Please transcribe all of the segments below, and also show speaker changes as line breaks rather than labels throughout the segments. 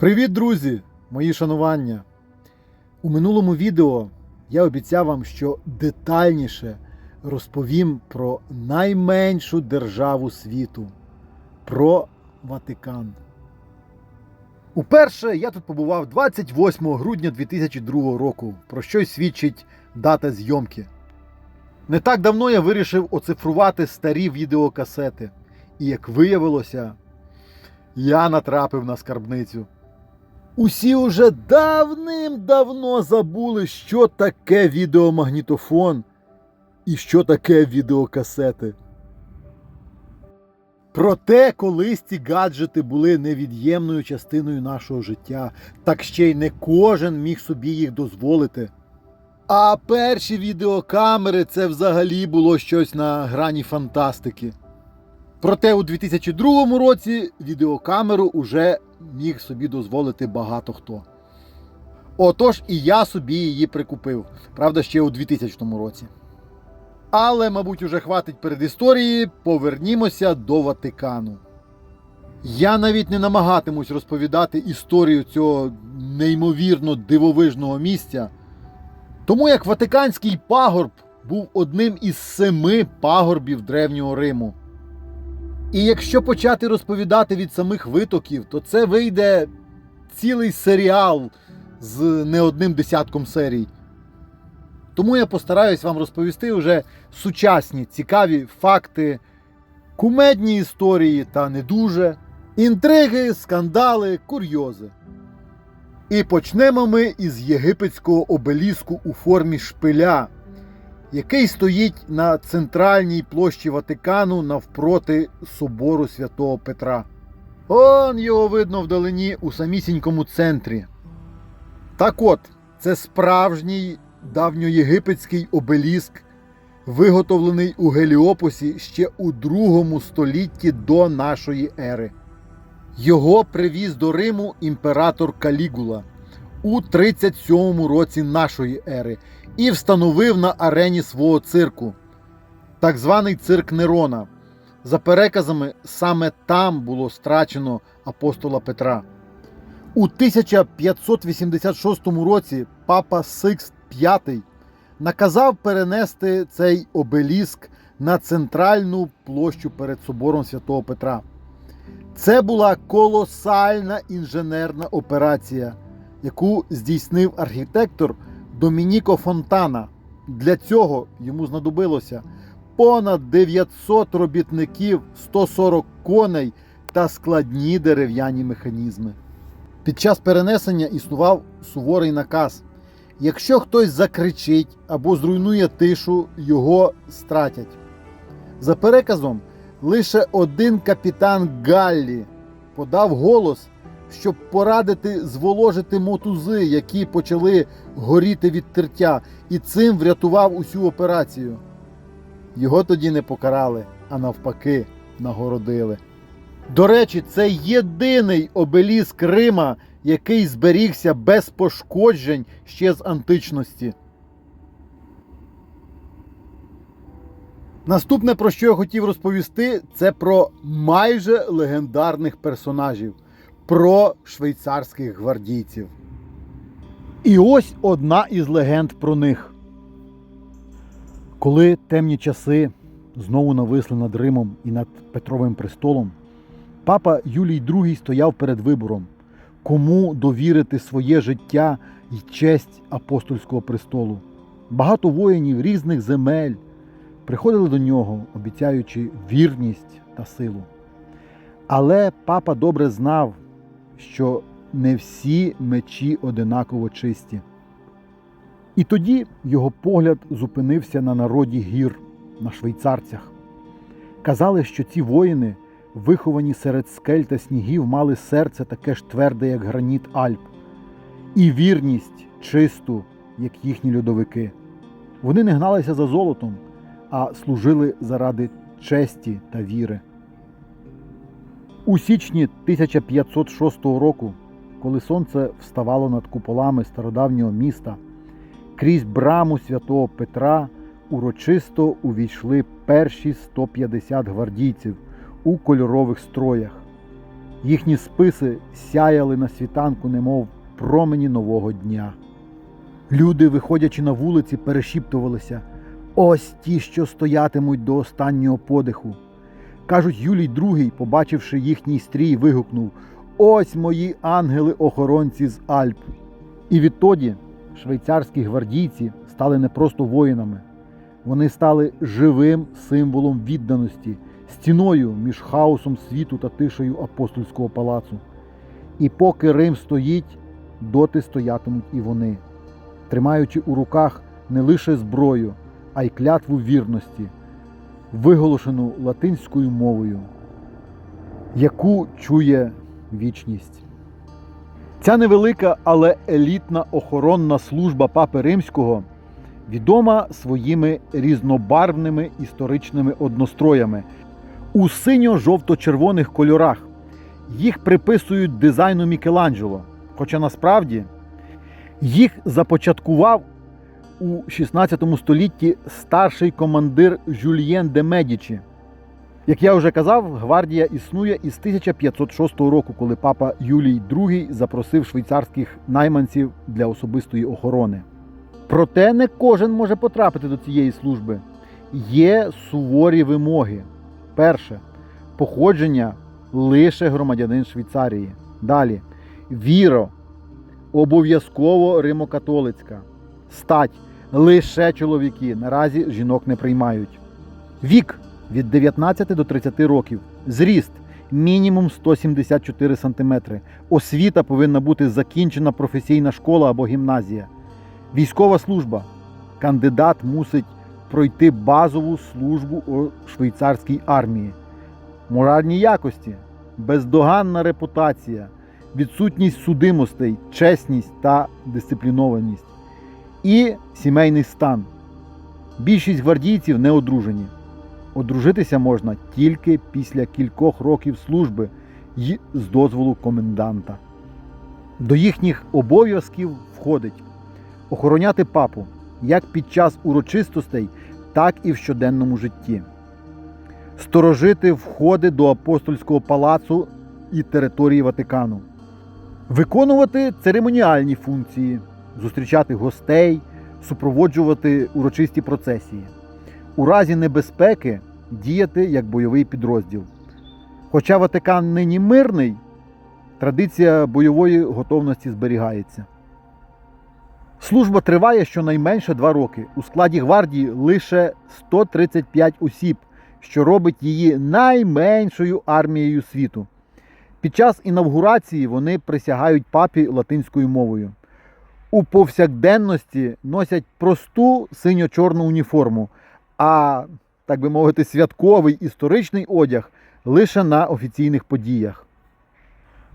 Привіт, друзі! Мої шанування! У минулому відео я обіцяв вам, що детальніше розповім про найменшу державу світу про Ватикан. Уперше я тут побував 28 грудня 2002 року, про що й свідчить дата зйомки. Не так давно я вирішив оцифрувати старі відеокасети. І як виявилося, я натрапив на скарбницю. Усі уже давним-давно забули, що таке відеомагнітофон і що таке відеокасети. Проте колись ці гаджети були невід'ємною частиною нашого життя, так ще й не кожен міг собі їх дозволити. А перші відеокамери це взагалі було щось на грані фантастики. Проте у 2002 році відеокамеру уже міг собі дозволити багато хто. Отож і я собі її прикупив. Правда, ще у 2000 році. Але, мабуть, уже хватить перед історії, повернімося до Ватикану. Я навіть не намагатимусь розповідати історію цього неймовірно дивовижного місця, тому як Ватиканський пагорб був одним із семи пагорбів Древнього Риму. І якщо почати розповідати від самих витоків, то це вийде цілий серіал з не одним десятком серій. Тому я постараюсь вам розповісти вже сучасні цікаві факти, кумедні історії та не дуже, інтриги, скандали, курйози. І почнемо ми із єгипетського обеліску у формі шпиля, який стоїть на центральній площі Ватикану навпроти собору святого Петра. Он його видно вдалині у самісінькому центрі. Так от, це справжній давньоєгипетський обеліск, виготовлений у Геліопосі ще у другому столітті до нашої ери. Його привіз до Риму імператор Калігула у 37 році нашої ери і встановив на арені свого цирку, так званий цирк Нерона. За переказами, саме там було страчено апостола Петра. У 1586 році папа Сикст V наказав перенести цей обеліск на центральну площу перед собором святого Петра. Це була колосальна інженерна операція, яку здійснив архітектор Домініко Фонтана. Для цього йому знадобилося понад 900 робітників, 140 коней та складні дерев'яні механізми. Під час перенесення існував суворий наказ. Якщо хтось закричить або зруйнує тишу, його стратять. За переказом, лише один капітан Галлі подав голос, щоб порадити зволожити мотузи, які почали горіти від тертя, і цим врятував усю операцію. Його тоді не покарали, а навпаки, нагородили. До речі, це єдиний обеліск Рима, який зберігся без пошкоджень ще з античності. Наступне, про що я хотів розповісти, це про майже легендарних персонажів, про швейцарських гвардійців. І ось одна із легенд про них. Коли темні часи знову нависли над Римом і над Петровим престолом, папа Юлій II стояв перед вибором, кому довірити своє життя і честь апостольського престолу. Багато воїнів різних земель приходили до нього, обіцяючи вірність та силу. Але папа добре знав, що не всі мечі одинаково чисті. І тоді його погляд зупинився на народі гір, на швейцарцях. Казали, що ці воїни, виховані серед скель та снігів, мали серце таке ж тверде, як граніт Альп, і вірність чисту, як їхні льодовики. Вони не гналися за золотом, а служили заради честі та віри. У січні 1506 року, коли сонце вставало над куполами стародавнього міста, крізь браму святого Петра урочисто увійшли перші 150 гвардійців у кольорових строях. Їхні списи сяяли на світанку, немов промені нового дня. Люди, виходячи на вулиці, перешіптувалися ось ті, що стоятимуть до останнього подиху. Кажуть, Юлій II, побачивши їхній стрій, вигукнув Ось мої ангели-охоронці з Альп. І відтоді швейцарські гвардійці стали не просто воїнами, вони стали живим символом відданості, стіною між хаосом світу та тишею апостольського палацу. І поки Рим стоїть, доти стоятимуть і вони, тримаючи у руках не лише зброю, а й клятву вірності, виголошену латинською мовою, яку чує вічність. Ця невелика, але елітна охоронна служба Папи Римського відома своїми різнобарвними історичними одностроями у синьо-жовто-червоних кольорах. Їх приписують дизайну Мікеланджело, хоча насправді їх започаткував у 16 столітті старший командир Жюльєн де Медічі. Як я вже казав, гвардія існує із 1506 року, коли папа Юлій II запросив швейцарських найманців для особистої охорони. Проте не кожен може потрапити до цієї служби. Є суворі вимоги. Перше походження лише громадянин Швейцарії. Далі віро обов'язково римокатолицька. Стать лише чоловіки. Наразі жінок не приймають. Вік від 19 до 30 років. Зріст мінімум 174 см. Освіта повинна бути закінчена професійна школа або гімназія. Військова служба. Кандидат мусить пройти базову службу у швейцарській армії. Моральні якості, бездоганна репутація, відсутність судимостей, чесність та дисциплінованість. І сімейний стан. Більшість гвардійців не одружені. Одружитися можна тільки після кількох років служби й з дозволу коменданта. До їхніх обов'язків входить охороняти папу як під час урочистостей, так і в щоденному житті, сторожити входи до апостольського палацу і території Ватикану, виконувати церемоніальні функції, зустрічати гостей, супроводжувати урочисті процесії у разі небезпеки діяти як бойовий підрозділ. Хоча Ватикан нині мирний, традиція бойової готовності зберігається. Служба триває щонайменше два роки. У складі гвардії лише 135 осіб, що робить її найменшою армією світу. Під час інавгурації вони присягають папі латинською мовою. У повсякденності носять просту синьо-чорну уніформу, а, так би мовити, святковий історичний одяг лише на офіційних подіях.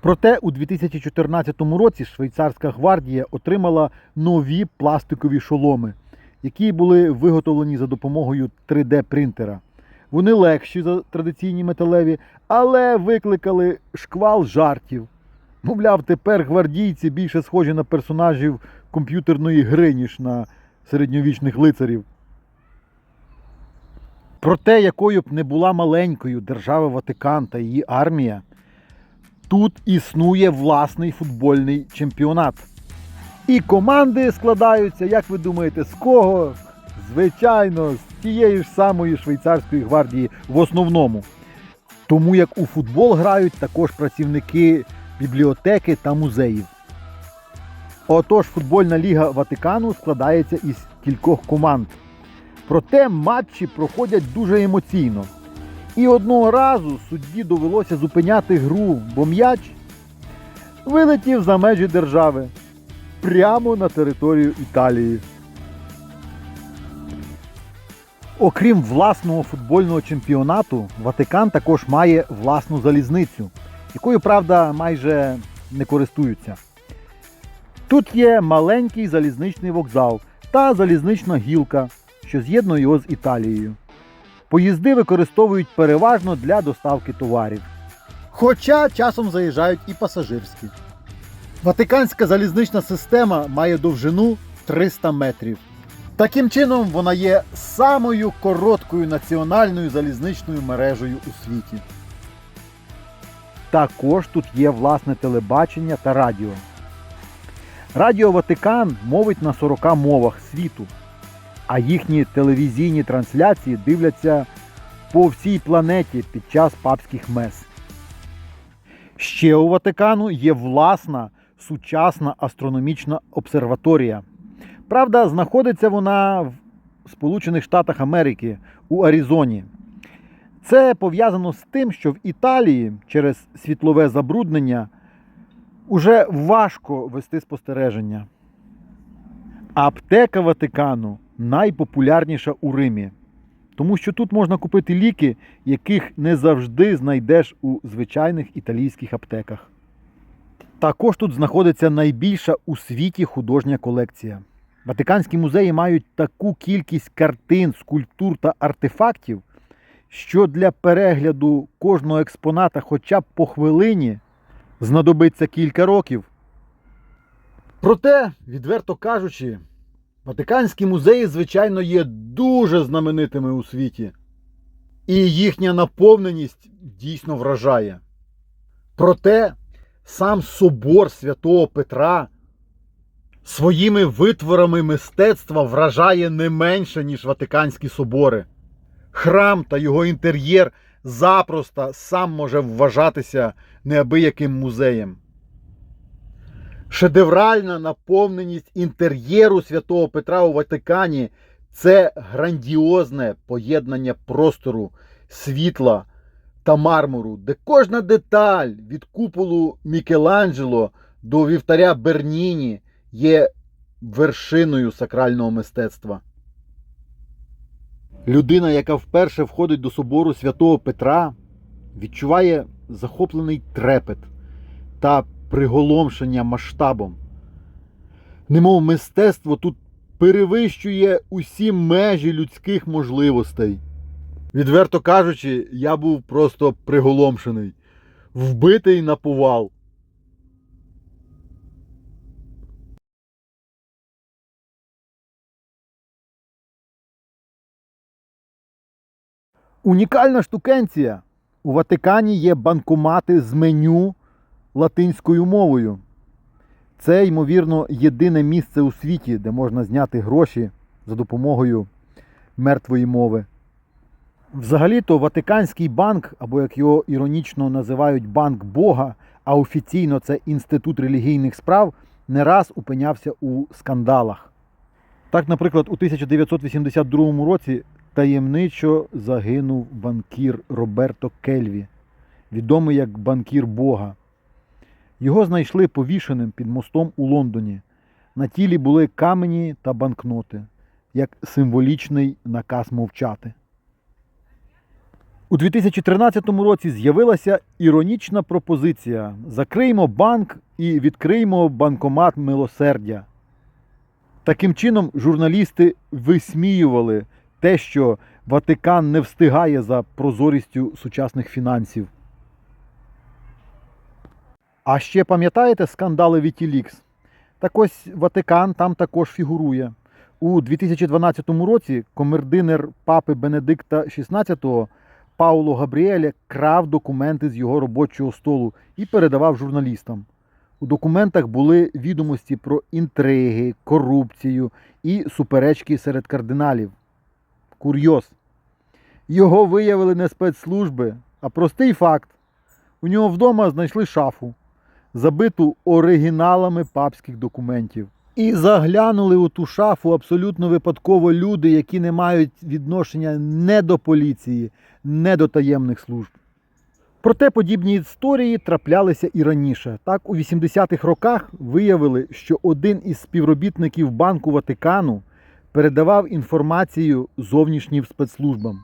Проте у 2014 році швейцарська гвардія отримала нові пластикові шоломи, які були виготовлені за допомогою 3D-принтера. Вони легші за традиційні металеві, але викликали шквал жартів. Мовляв, тепер гвардійці більше схожі на персонажів комп'ютерної гри, ніж на середньовічних лицарів. Проте, якою б не була маленькою держава Ватикан та її армія, тут існує власний футбольний чемпіонат. І команди складаються, як ви думаєте, з кого? Звичайно, з тієї ж самої швейцарської гвардії в основному. Тому як у футбол грають також працівники бібліотеки та музеїв. Отож, футбольна ліга Ватикану складається із кількох команд. Проте матчі проходять дуже емоційно. І одного разу судді довелося зупиняти гру, бо м'яч вилетів за межі держави прямо на територію Італії. Окрім власного футбольного чемпіонату, Ватикан також має власну залізницю, якою, правда, майже не користуються. Тут є маленький залізничний вокзал та залізнична гілка, що з'єднує його з Італією. Поїзди використовують переважно для доставки товарів. Хоча часом заїжджають і пасажирські. Ватиканська залізнична система має довжину 300 метрів. Таким чином, вона є самою короткою національною залізничною мережею у світі. Також тут є власне телебачення та радіо. Радіо Ватикан мовить на 40 мовах світу, а їхні телевізійні трансляції дивляться по всій планеті під час папських мес. Ще у Ватикану є власна сучасна астрономічна обсерваторія. Правда, знаходиться вона в Сполучених Штатах Америки у Аризоні. Це пов'язано з тим, що в Італії через світлове забруднення уже важко вести спостереження. Аптека Ватикану найпопулярніша у Римі, тому що тут можна купити ліки, яких не завжди знайдеш у звичайних італійських аптеках. Також тут знаходиться найбільша у світі художня колекція. Ватиканські музеї мають таку кількість картин, скульптур та артефактів, що для перегляду кожного експоната хоча б по хвилині знадобиться кілька років. Проте, відверто кажучи, Ватиканські музеї, звичайно, є дуже знаменитими у світі. І їхня наповненість дійсно вражає. Проте сам собор святого Петра своїми витворами мистецтва вражає не менше, ніж Ватиканські собори. Храм та його інтер'єр запросто сам може вважатися неабияким музеєм. Шедевральна наповненість інтер'єру святого Петра у Ватикані це грандіозне поєднання простору, світла та мармуру, де кожна деталь від куполу Мікеланджело до вівтаря Берніні є вершиною сакрального мистецтва. Людина, яка вперше входить до собору святого Петра, відчуває захоплений трепет та приголомшення масштабом. Немов мистецтво тут перевищує усі межі людських можливостей. Відверто кажучи, я був просто приголомшений, вбитий на повал. Унікальна штукенція. У Ватикані є банкомати з меню латинською мовою. Це, ймовірно, єдине місце у світі, де можна зняти гроші за допомогою мертвої мови. Взагалі-то Ватиканський банк, або як його іронічно називають банк Бога, а офіційно це Інститут релігійних справ, не раз опинявся у скандалах. Так, наприклад, у 1982 році таємничо загинув банкір Роберто Кельві, відомий як банкір Бога. Його знайшли повішеним під мостом у Лондоні. На тілі були камені та банкноти, як символічний наказ мовчати. У 2013 році з'явилася іронічна пропозиція: закриймо банк і відкриймо банкомат милосердя. Таким чином, журналісти висміювали те, що Ватикан не встигає за прозорістю сучасних фінансів. А ще пам'ятаєте скандали Wikileaks? Так ось Ватикан там також фігурує. У 2012 році комердинер папи Бенедикта XVI Пауло Габріеля крав документи з його робочого столу і передавав журналістам. У документах були відомості про інтриги, корупцію і суперечки серед кардиналів. Курйоз. Його виявили не спецслужби, а простий факт. У нього вдома знайшли шафу, забиту оригіналами папських документів. І заглянули у ту шафу абсолютно випадково люди, які не мають відношення не до поліції, не до таємних служб. Проте подібні історії траплялися і раніше. Так, у 80-х роках виявили, що один із співробітників Банку Ватикану передавав інформацію зовнішнім спецслужбам.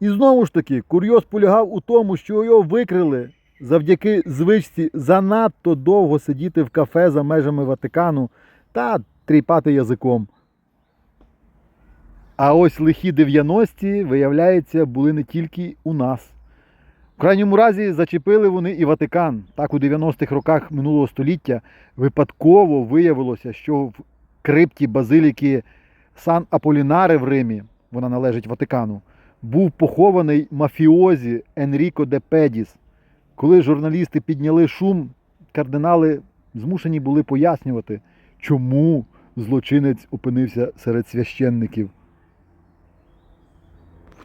І знову ж таки, курйоз полягав у тому, що його викрили завдяки звичці занадто довго сидіти в кафе за межами Ватикану та тріпати язиком. А ось лихі 90-ті, виявляється, були не тільки у нас. В крайньому разі зачепили вони і Ватикан. Так, у 90-х роках минулого століття випадково виявилося, що в крипті базиліки Сан Аполінаре в Римі, вона належить Ватикану, був похований мафіозі Енріко де Педіс, Коли журналісти підняли шум, кардинали змушені були пояснювати, чому злочинець опинився серед священників.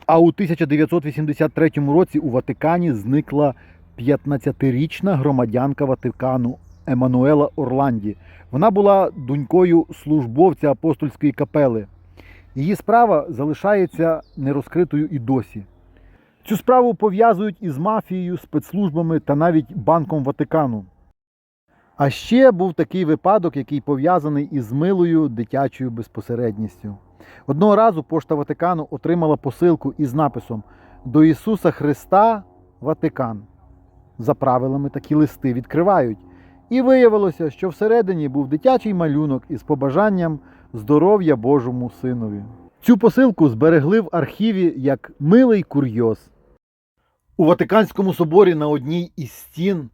А у 1983 році у Ватикані зникла 15-річна громадянка Ватикану Еммануела Орланді. Вона була донькою службовця апостольської капели. Її справа залишається нерозкритою і досі. Цю справу пов'язують із мафією, спецслужбами та навіть Банком Ватикану. А ще був такий випадок, який пов'язаний із милою дитячою безпосередністю. Одного разу пошта Ватикану отримала посилку із написом До Ісуса Христа Ватикан. За правилами такі листи відкривають. І виявилося, що всередині був дитячий малюнок із побажанням здоров'я Божому синові. Цю посилку зберегли в архіві як милий курйоз. У Ватиканському соборі на одній із стін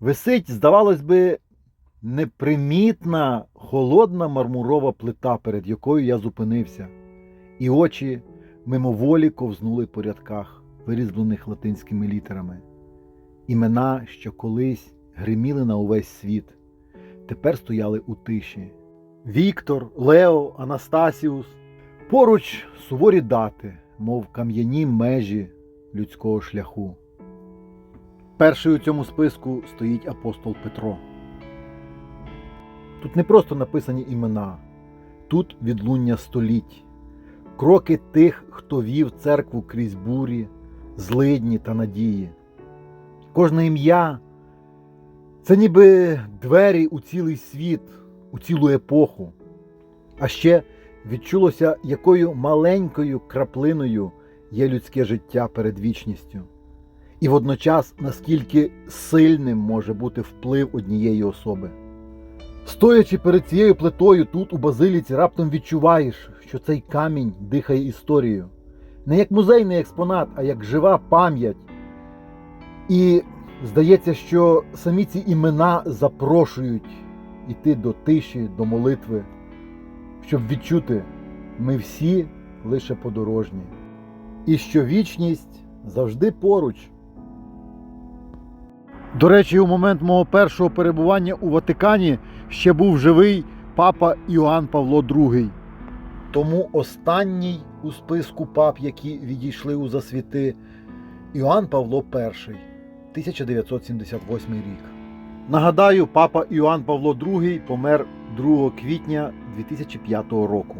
висить, здавалось би, непримітна холодна мармурова плита, перед якою я зупинився, і очі мимоволі ковзнули по рядках, вирізблених латинськими літерами. Імена, що колись гриміли на увесь світ, тепер стояли у тиші. Віктор, Лео, Анастасіус. Поруч суворі дати, мов кам'яні межі людського шляху. Перший у цьому списку стоїть апостол Петро. Тут не просто написані імена, тут відлуння століть, кроки тих, хто вів церкву крізь бурі, злидні та надії. Кожне ім'я це ніби двері у цілий світ, у цілу епоху. А ще відчулося, якою маленькою краплиною є людське життя перед вічністю. І водночас наскільки сильним може бути вплив однієї особи. Стоячи перед цією плитою тут, у базиліці, раптом відчуваєш, що цей камінь дихає історією. Не як музейний експонат, а як жива пам'ять. І здається, що самі ці імена запрошують іти до тиші, до молитви, щоб відчути, ми всі лише подорожні. І що вічність завжди поруч. До речі, у момент мого першого перебування у Ватикані ще був живий папа Іоанн Павло II. Тому останній у списку пап, які відійшли у засвіти, Іоанн Павло І, 1978 рік. Нагадаю, папа Іоанн Павло II помер 2 квітня 2005 року.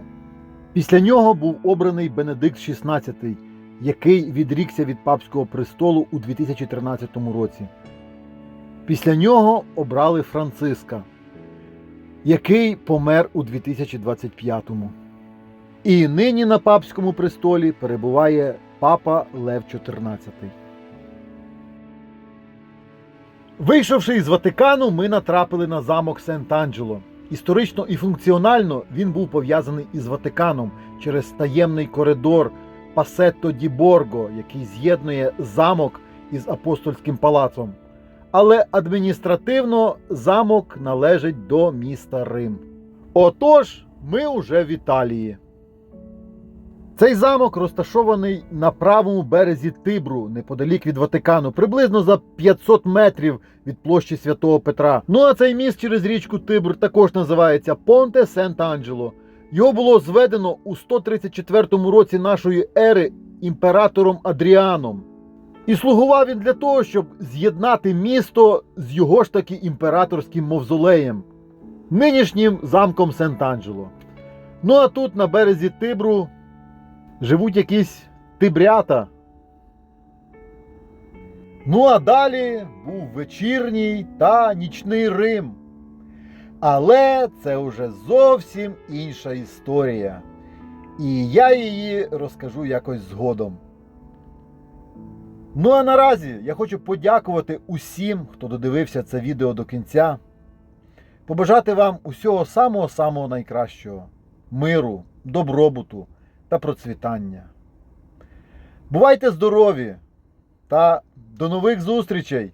Після нього був обраний Бенедикт XVI, який відрікся від папського престолу у 2013 році. Після нього обрали Франциска, який помер у 2025-му. І нині на папському престолі перебуває папа Лев XIV. Вийшовши із Ватикану, ми натрапили на замок Сент-Анджело. Історично і функціонально він був пов'язаний із Ватиканом через таємний коридор Пасетто ді Борго, який з'єднує замок із апостольським палацом. Але адміністративно замок належить до міста Рим. Отож, ми уже в Італії. Цей замок розташований на правому березі Тибру, неподалік від Ватикану, приблизно за 500 метрів від площі Святого Петра. Ну а цей міст через річку Тибр також називається Понте Сент-Анджело. Його було зведено у 134 році нашої ери імператором Адріаном. І слугував він для того, щоб з'єднати місто з його ж таки імператорським мавзолеєм, нинішнім замком Сент-Анджело. Ну а тут на березі Тибру живуть якісь тибрята. Ну а далі був вечірній та нічний Рим. Але це вже зовсім інша історія. І я її розкажу якось згодом. Ну а наразі я хочу подякувати усім, хто додивився це відео до кінця. Побажати вам усього самого-самого найкращого, миру, добробуту та процвітання. Бувайте здорові та до нових зустрічей!